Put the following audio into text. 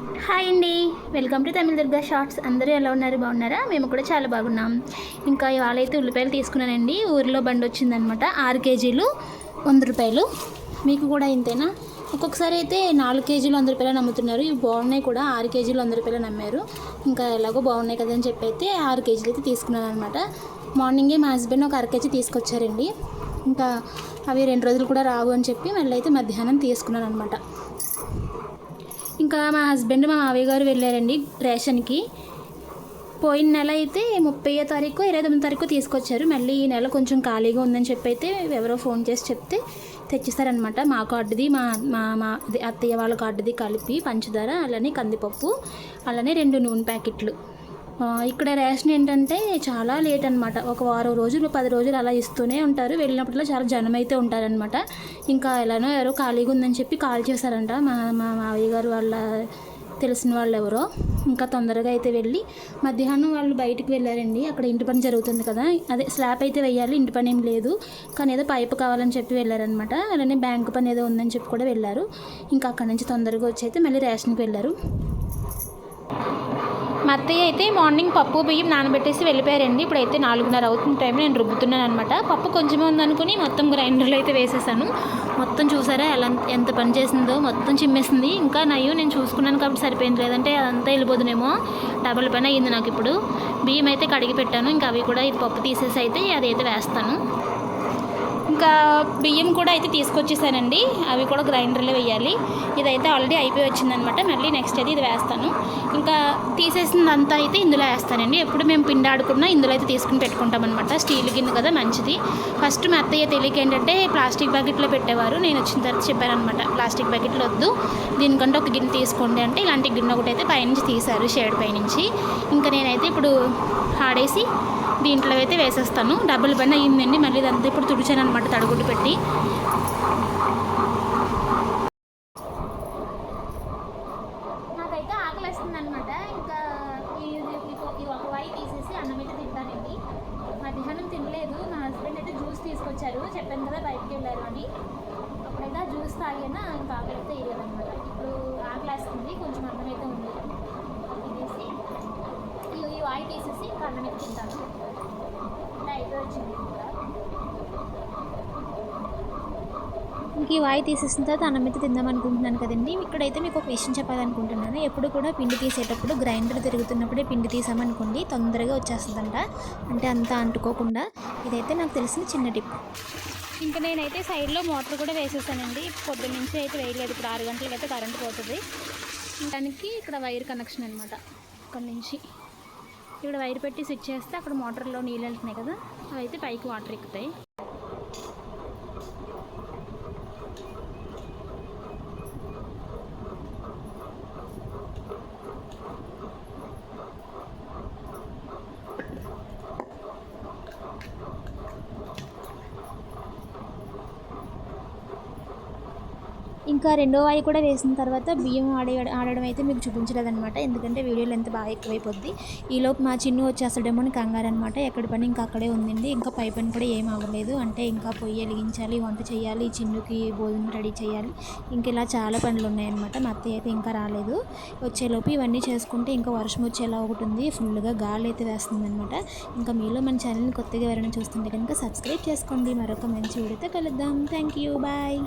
Hi అండి. Welcome to Tamil Durga shorts. అందరూ ఎలా ఉన్నారు? బాగున్నారా? మేము కూడా చాలా బాగున్నాం. ఇంకా ఇవాళ అయితే ఉల్లిపాయలు తీసుకున్నానండి. ఊరిలో బండి వచ్చిందనమాట ఆరు కేజీలు వంద రూపాయలు. మీకు కూడా ఇంతేనా? ఒక్కొక్కసారి అయితే నాలుగు కేజీలు వంద రూపాయలు నమ్ముతున్నారు. ఇవి బాగున్నాయి కూడా. ఆరు కేజీలు వంద రూపాయలు నమ్మారు. ఇంకా ఎలాగో బాగున్నాయి కదా అని చెప్పి అయితే ఆరు కేజీలు అయితే తీసుకున్నాను అనమాట మార్నింగే మా హస్బెండ్ ఒక అర కేజీ తీసుకొచ్చారండి. ఇంకా అవి రెండు రోజులు కూడా రావు అని చెప్పి మళ్ళీ అయితే మధ్యాహ్నం తీసుకున్నాను అనమాట ఇంకా మా హస్బెండ్ మా మావయ్య గారు వెళ్ళారండి రేషన్కి. పోయిన నెల అయితే ముప్పై తారీఖు ఇరవై తొమ్మిది తారీఖు తీసుకొచ్చారు. మళ్ళీ ఈ నెల కొంచెం ఖాళీగా ఉందని చెప్పి అయితే ఎవరో ఫోన్ చేసి చెప్తే తెచ్చిస్తారనమాట మా కార్డుది మా మా మా అత్తయ్య వాళ్ళ కార్డుది కలిపి పంచదార అలానే కందిపప్పు అలానే రెండు నూనె ప్యాకెట్లు. ఇక్కడ రేషన్ ఏంటంటే చాలా లేట్ అనమాట ఒక వారం రోజులు పది రోజులు అలా ఇస్తూనే ఉంటారు. వెళ్ళినప్పుడల్లా చాలా జనం అయితే ఉంటారనమాట ఇంకా ఎలానో ఎవరో ఖాళీగా ఉందని చెప్పి కాల్ చేశారంట. మా మా మావయ్య గారు వాళ్ళ తెలిసిన వాళ్ళు ఎవరో. ఇంకా తొందరగా అయితే వెళ్ళి మధ్యాహ్నం వాళ్ళు బయటికి వెళ్ళారండి. అక్కడ ఇంటి పని జరుగుతుంది కదా. అదే స్లాబ్ అయితే వేయాలి ఇంటి పని ఏం లేదు. కానీ ఏదో పైపు కావాలని చెప్పి వెళ్ళారనమాట అలానే బ్యాంకు పని ఏదో ఉందని చెప్పి కూడా వెళ్ళారు. ఇంకా అక్కడ నుంచి తొందరగా వచ్చి అయితే మళ్ళీ రేషన్కి వెళ్ళారు. మా అత్తయ్య అయితే మార్నింగ్ పప్పు బియ్యం నానబెట్టేసి వెళ్ళిపోయారండి. ఇప్పుడైతే నాలుగున్నర అవుతున్న టైం నేను రుబ్బుతున్నాను అనమాట పప్పు కొంచెమే ఉందనుకుని మొత్తం గ్రైండర్లో అయితే వేసేసాను. మొత్తం చూసారా ఎలా ఎంత పని చేసిందో మొత్తం చిమ్మేసింది. ఇంకా నయ్యో నేను చూసుకున్నాను కాబట్టి సరిపోయింది. లేదంటే అదంతా వెళ్ళిపోదునేమో. డబల్ పని అయ్యింది నాకు ఇప్పుడు. బియ్యం అయితే కడిగి పెట్టాను. ఇంకా అవి కూడా ఇది పప్పు తీసేసి అయితే అదైతే వేస్తాను. ఇంకా బియ్యం కూడా అయితే తీసుకొచ్చేసానండి. అవి కూడా గ్రైండర్లో వేయాలి. ఇదైతే ఆల్రెడీ అయిపోయి వచ్చిందనమాట. మళ్ళీ నెక్స్ట్ అయితే ఇది వేస్తాను. ఇంకా తీసేసిందంతా అయితే ఇందులో వేస్తానండి. ఎప్పుడు మేము పిండి ఆడుకున్నా ఇందులో అయితే తీసుకుని పెట్టుకుంటాం అనమాట స్టీల్ గిన్నె కదా మంచిది. ఫస్ట్ మా అత్తయ్య తెలియక ఏంటంటే ప్లాస్టిక్ బకెట్లో పెట్టేవారు. నేను వచ్చిన తర్వాత చెప్పారనమాట ప్లాస్టిక్ బకెట్లు వద్దు. దీనికంటే ఒక గిన్నె తీసుకోండి అంటే ఇలాంటి గిన్నె ఒకటి అయితే పైనుంచి తీశారు షేడ్ పైనుంచి. ఇంకా నేనైతే ఇప్పుడు ఆడేసి దీంట్లో అయితే వేసేస్తాను. డబ్బులు పని అయ్యిందండి. మళ్ళీ ఇదంతా ఇప్పుడు తుడిచాను అనమాట తడుగుడ్డు పెట్టి. నాకైతే ఆకలి వేస్తుంది అనమాట ఇంకా ఒక వై తీసేసి అన్నం అయితే తింటానండి. మధ్యాహ్నం తినలేదు. మా హస్బెండ్ అయితే జ్యూస్ తీసుకొచ్చారు. చెప్పాను కదా బయటికి వెళ్ళారు అని అప్పుడైతే జ్యూస్ తాగినా ఇంకా ఆకలి అయితే వేయలేదన్నమాట ఇప్పుడు ఆకలి వేస్తుంది కొంచెం అన్నం అయితే ఉంది తినేసి ఈ- ఈ వాయి తీసేసి తింటాను వచ్చింది ఇంక ఈ వాయి తీసేసిన తర్వాత అన్నం అయితే తిందాం అనుకుంటున్నాను కదండి. ఇక్కడైతే మీకు ఒక విషయం చెప్పాలనుకుంటున్నాను. ఎప్పుడు కూడా పిండి తీసేటప్పుడు గ్రైండర్ తిరుగుతున్నప్పుడే పిండి తీసామనుకోండి తొందరగా వచ్చేస్తుందంట. అంటే అంతా అంటుకోకుండా. ఇదైతే నాకు తెలిసిన చిన్న టిప్. ఇంకా నేనైతే సైడ్లో మోటార్ కూడా వేసేసానండి. పొద్దున్న నుంచి అయితే వేయలేదు. ఇప్పుడు ఆరు గంటలకి అయితే కరెంట్ పోతుంది. దానికి ఇక్కడ వైర్ కనెక్షన్ అనమాట ఇక్కడ నుంచి. ఇక్కడ వైర్ పెట్టి స్విచ్ చేస్తే అక్కడ మోటార్లో నీళ్ళు వెళ్తున్నాయి కదా అవి అయితే పైకి వాటర్ ఎక్కుతాయి. ఇంకా రెండో వాయి కూడా వేసిన తర్వాత బియ్యం ఆడే ఆడడం అయితే మీకు చూపించలేదన్నమాట. ఎందుకంటే వీడియోలు ఎంత బాగా ఎక్కువైపోద్ది. ఈలోపు మా చిన్ను వచ్చి అసలు అని కంగారు అనమాట ఎక్కడి పని ఇంకా అక్కడే ఉందండి ఇంకా పై పని కూడా ఏం అవ్వలేదు. అంటే ఇంకా పొయ్యి వెలిగించాలి వంట చేయాలి చిన్నుకి భోజనం రెడీ చేయాలి. ఇంకా ఇలా చాలా పనులు ఉన్నాయన్నమాట. మా అత్తయ్య అయితే ఇంకా రాలేదు. వచ్చేలోపు ఇవన్నీ చేసుకుంటే ఇంకా వర్షం వచ్చేలా ఒకటి ఉంది. ఫుల్గా గాలి అయితే వేస్తుంది అనమాట ఇంకా మీలో మన ఛానల్ని కొత్తగా ఎవరైనా చూస్తుంటే కనుక సబ్స్క్రైబ్ చేసుకోండి. మరొక మంచి వీడియోతో కలుద్దాం. Thank you bye.